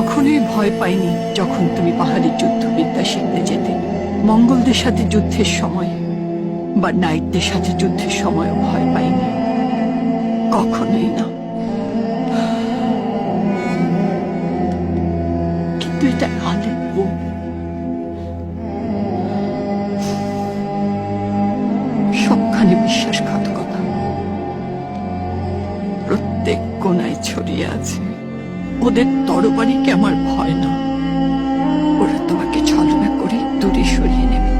কখনোই ভয় পাইনি যখন তুমি পাহাড়ি যুদ্ধবিদ্যা শিখতে যেতে। মঙ্গলদের সাথে যুদ্ধের সময় বা নাইটদের সাথে যুদ্ধের সময়ও ভয় পাইনি। কখনোই না। কিন্তু এটা আলেপ্প সবখানে বিশ্বাসঘাতকতা। প্রত্যেক কোনায় ছড়িয়ে আছে। ওদের তরবারিকে আমার ভয় না? ওরা তোমাকে ছলনা করে দূরে সরিয়ে নেবে।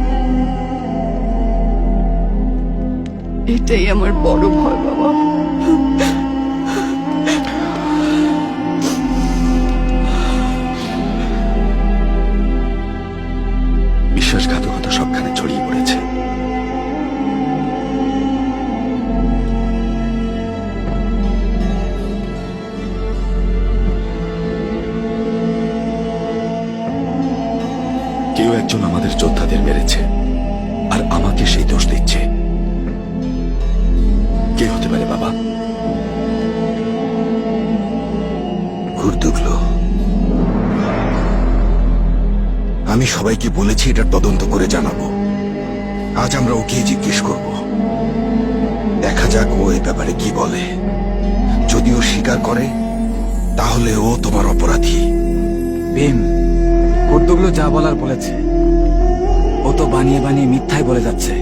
এটাই আমার বড় ভয় বাবা। বিশ্বাসঘাতকতা সবখানে ছড়িয়ে পড়েছে। কেউ একজন আমাদের যোদ্ধাদের মেরেছে, আর আমাকে সেই দোষ দিচ্ছে। কে হতে পারে, বাবা? ঘুরদুগলো আমি সবাইকে বলেছি, এটার তদন্ত করে জানাব। আজ আমরা ওকে জিজ্ঞেস করব। দেখা যাক ও এ ব্যাপারে কি বলে। যদি ও স্বীকার করে, তাহলে ও তোমার অপরাধী। কর্তগুলো যা বলার বলেছে ও তো বানিয়ে বানিয়ে মিথ্যাই বলে যাচ্ছে।